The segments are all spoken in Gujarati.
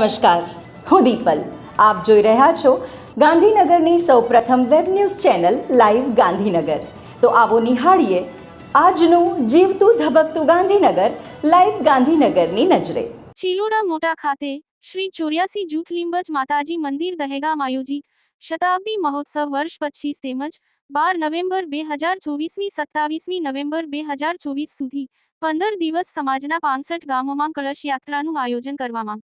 નમસ્કાર, હું દીપલ. આપ જોઈ રહ્યા છો ગાંધીનગરની સૌપ્રથમ web news channel live Gandhinagar. તો આવો નિહાળીએ આજનું જીવતું ધબકતું ગાંધીનગર, લાઈવ ગાંધીનગરની નજરે. ચિલોડા મોટા ખાતે શ્રી ચોર્યાસી જૂથ લીંબજ માતાજી મંદિર દહેગામ આયોજિત શતાબ્દી મહોત્સવ વર્ષ પચીસ તેમજ બાર નવેમ્બર બે હજાર ચોવીસમી, સત્તાવીસમી નવેમ્બર બે હજાર ચોવીસ સુધી પંદર દિવસ સમાજના પાંસઠ ગામોમાં કળશ યાત્રાનું આયોજન કરવામાં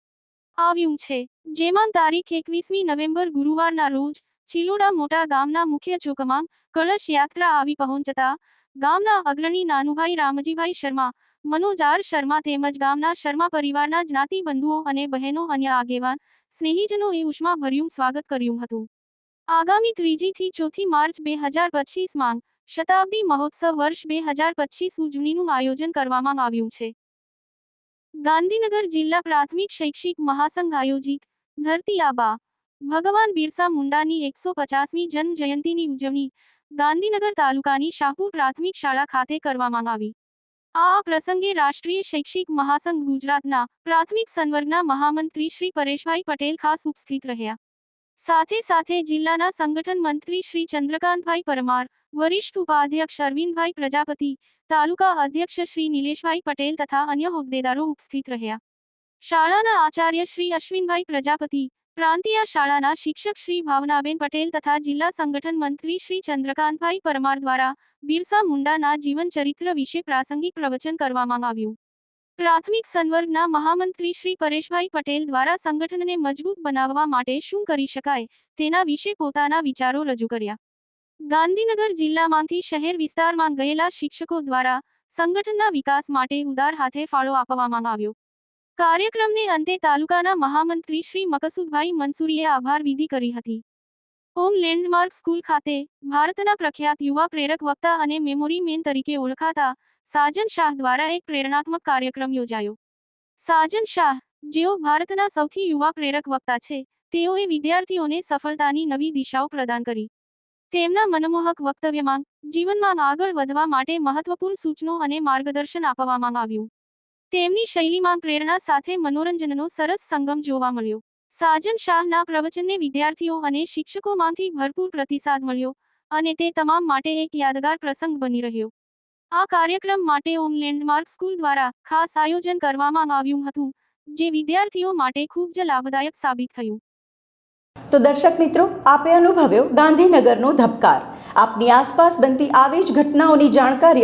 આવ્યું છે. જેમાં તારીખ એકવીસમી નવેમ્બર ગુરુવારના રોજ ચિલોડા મોટા ગામના મુખ્ય ચોકમાં કળશ યાત્રા આવી પહોંચતા ગામના અગ્રણી નાનુભાઈ રામજીભાઈ શર્મા, મનોજ આર શર્મા તેમજ ગામના શર્મા પરિવારના જ્ઞાતિ બંધુઓ અને બહેનો અન્ય આગેવાન સ્નેહીજનોએ ઉષ્માભર્યું સ્વાગત કર્યું હતું. આગામી ત્રીજી થી ચોથી માર્ચ બે હજાર પચીસ માંગ શતાબ્દી મહોત્સવ વર્ષ બે હજાર પચીસ ઉજવણીનું આયોજન કરવામાં આવ્યું છે. ગાંધીનગર જિલ્લા પ્રાથમિક શૈક્ષિક મહાસંઘ આયોજિત ધરતી આબા. ભગવાન બિરસા મુંડાની એકસો પચાસમી જન્મ જયંતિની ઉજવણી ગાંધીનગર તાલુકાની શાહપુર પ્રાથમિક શાળા ખાતે કરવામાં આવી. આ પ્રસંગે રાષ્ટ્રીય શૈક્ષિક મહાસંઘ ગુજરાતના પ્રાથમિક સંવર્ગના મહામંત્રી શ્રી પરેશભાઈ પટેલ ખાસ ઉપસ્થિત રહ્યા. સાથે સાથે જિલ્લાના સંગઠન મંત્રી શ્રી ચંદ્રકાંતભાઈ પરમાર વરિષ્ઠ ઉપાધ્યક્ષ અરવિંદભાઈ પ્રજાપતિ, તાલુકા અધ્યક્ષ શ્રી નિલેશભાઈ પટેલ તથા અન્ય હોદ્દેદારો ઉપસ્થિત રહ્યા. શાળાના આચાર્ય શ્રી અશ્વિનભાઈ પ્રજાપતિ, પ્રાંતિય શાળાના શિક્ષક શ્રી ભાવનાબેન પટેલ તથા જિલ્લા સંગઠન મંત્રી શ્રી ચંદ્રકાંતભાઈ પરમાર દ્વારા બિરસા મુંડાના જીવન ચરિત્ર વિશે પ્રાસંગિક પ્રવચન કરવામાં આવ્યું. પ્રાથમિક સંવર્ગના મહામંત્રી શ્રી પરેશભાઈ પટેલ દ્વારા સંગઠનને મજબૂત બનાવવા માટે શું કરી શકાય તેના વિશે પોતાના વિચારો રજૂ કર્યા. ગાંધીનગર જિલ્લામાંથી શહેર વિસ્તારમાં ગયેલા શિક્ષકો દ્વારા સંગઠનના વિકાસ માટે ઉદાર હાથે ફાળો આપવામાં આવ્યો. કાર્યક્રમને અંતે તાલુકાના મહામંત્રી શ્રી મકસુદભાઈ મંસૂરીએ આભાર વિધિ કરી હતી. હોમ લેન્ડમાર્ક સ્કૂલ ખાતે ભારતના પ્રખ્યાત યુવા પ્રેરક વક્તા અને મેમોરી મેન તરીકે ઓળખાતા સાજન શાહ દ્વારા એક પ્રેરણાત્મક કાર્યક્રમ યોજાયો. સાજન શાહ, જેઓ ભારતના સૌથી યુવા પ્રેરક વક્તા છે, તેઓએ વિદ્યાર્થીઓને સફળતાની નવી દિશાઓ પ્રદાન કરી. તેમના મનમોહક વક્તવ્યમાં જીવનમાં આગળ વધવા માટે મહત્વપૂર્ણ સૂચનો અને માર્ગદર્શન આપવામાં આવ્યું. તેમની શૈલીમાં પ્રેરણા સાથે મનોરંજનનો સરસ સંગમ જોવા મળ્યો. સાજન શાહના પ્રવચનને વિદ્યાર્થીઓ અને શિક્ષકોમાંથી ભરપૂર પ્રતિસાદ મળ્યો અને તે તમામ માટે એક યાદગાર પ્રસંગ બની રહ્યો. આ કાર્યક્રમ માટે ઓમ લેન્ડમાર્ક સ્કૂલ દ્વારા ખાસ આયોજન કરવામાં આવ્યું હતું, જે વિદ્યાર્થીઓ માટે ખૂબ જ લાભદાયક સાબિત થયું. તો દર્શક મિત્રો આપે અનુભવ્યો ગાંધીનગરનો ધબકાર. આપની આસપાસ બનતી આવી જ ઘટનાઓની જાણકારી